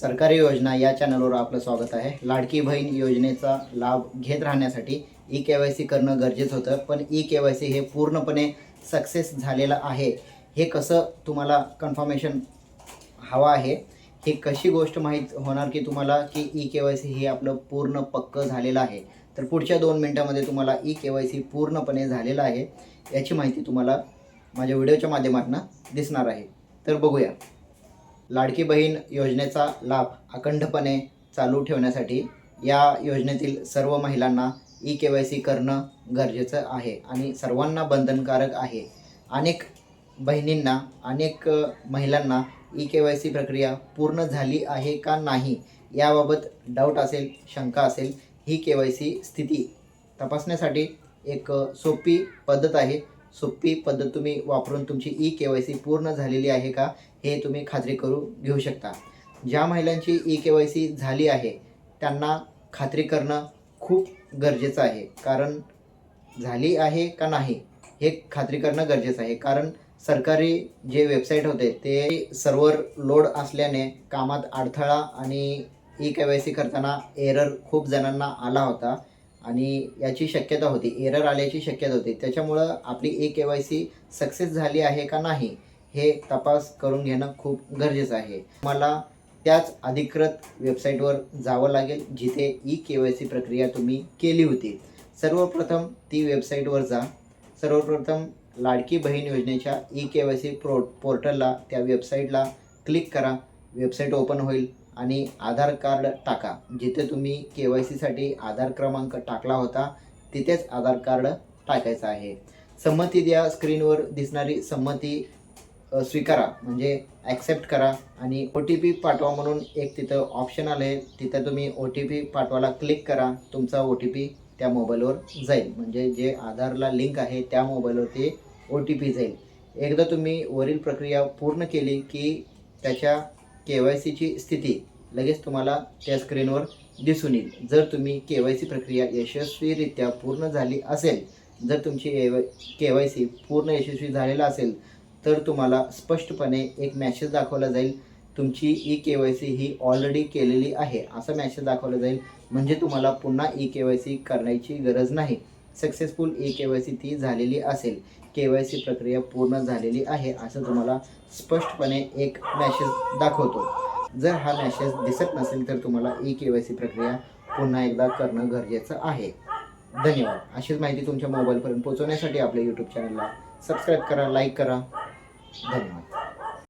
सरकारी योजना या चॅनलवर आपलं स्वागत आहे. लाडकी बहीण योजनेचा लाभ घेत राहण्यासाठी ई के वाय सी करणं गरजेचं होतं. पण ई के वाय सी हे पूर्णपणे सक्सेस झालेलं आहे. हे कसं तुम्हाला कन्फर्मेशन हवा आहे? ही कशी गोष्ट माहीत होणार की तुम्हाला की ई के वाय सी हे आपलं पूर्ण पक्क झालेलं आहे? तर पुढच्या दोन मिनटामध्ये तुम्हाला ई के वाय सी पूर्णपणे झालेलं आहे याची माहिती तुम्हाला माझ्या व्हिडिओच्या माध्यमातून दिसणार आहे. तर बघूया. लाडकी बहीण योजनेचा लाभ अखंडपणे चालू ठेवण्यासाठी या योजनेतील सर्व महिलांना ई के वाय सी करणं गरजेचं आहे आणि सर्वांना बंधनकारक आहे. अनेक बहिणींना अनेक महिलांना ई के वाय सी प्रक्रिया पूर्ण झाली आहे का नाही याबाबत डाऊट असेल शंका असेल ही के वाय सी स्थिती तपासण्यासाठी एक सोपी पद्धत आहे. सोपी पद्धत तुम्ही वापरून तुमची ई के वाय सी पूर्ण झालेली आहे का हे तुम्ही खात्री करू घेऊ शकता. ज्या महिलांची ई के वाय सी झाली आहे त्यांना खात्री करणं खूप गरजेचं आहे. कारण झाली आहे का नाही हे खात्री करणं गरजेचं आहे. कारण सरकारी जे वेबसाईट होते ते सर्व्हर लोड असल्याने कामात अडथळा आणि ई के वाय सी करताना एरर खूप जणांना आला होता. आणि याची शक्यता होती. एरर आल्याची शक्यता होती. त्याच्यामुळं आपली e K Y C success झाली आहे का नाही हे तपास करून घेणं खूप गरजेचं आहे. मला त्याच अधिकृत वेबसाईटवर जावं लागेल जिथे ई के वाय सी प्रक्रिया तुम्ही केली होती. सर्वप्रथम ती वेबसाईटवर जा. सर्वप्रथम लाडकी बहीण योजनेच्या e K Y C pro पोर्टलला त्या वेबसाईटला क्लिक करा. वेबसाईट ओपन होईल. आणि आधार कार्ड टाका. जिथे तुम्ही के वाय सीसाठी आधार क्रमांक टाकला होता तिथेच आधार कार्ड टाकायचं आहे. संमती द्या स्क्रीनवर दिसणारी संमती स्वीकारा म्हणजे ॲक्सेप्ट करा आणि ओ टी पी पाठवा म्हणून एक तिथं ऑप्शन आलं आहे तिथं तुम्ही ओ टी पी पाठवायला क्लिक करा. तुमचा ओ टी पी त्या मोबाईलवर जाईल. म्हणजे जे आधारला लिंक आहे त्या मोबाईलवरती ओ टी पी जाईल. एकदा तुम्ही वरील प्रक्रिया पूर्ण केली की त्याच्या के वाय सीची स्थिती लगेच तुम्हाला त्या स्क्रीनवर दिसून येईल. जर तुम्ही के वाय सी प्रक्रिया यशस्वीरित्या पूर्ण झाली असेल जर तुमची के वाय सी पूर्ण यशस्वी झालेला असेल तर तुम्हाला स्पष्टपणे एक मॅसेज दाखवला जाईल तुमची ई के वाय सी ही ऑलरेडी केलेली आहे. असा मॅसेज दाखवला जाईल म्हणजे तुम्हाला पुन्हा ई के वाय सी करण्याची गरज नाही. Successful e K Y C ती झालेली असेल. के वाय सी प्रक्रिया पूर्ण झालेली आहे असं तुम्हाला स्पष्टपणे एक मॅसेज दाखवतो. जर हा मॅसेज दिसत नसेल तर तुम्हाला ई के वाय सी प्रक्रिया पुन्हा एकदा करणं गरजेचं आहे. धन्यवाद. अशीच माहिती तुमच्या मोबाईलपर्यंत पोहोचवण्यासाठी आपल्या यूट्यूब चॅनलला सबस्क्राईब करा लाईक करा. धन्यवाद.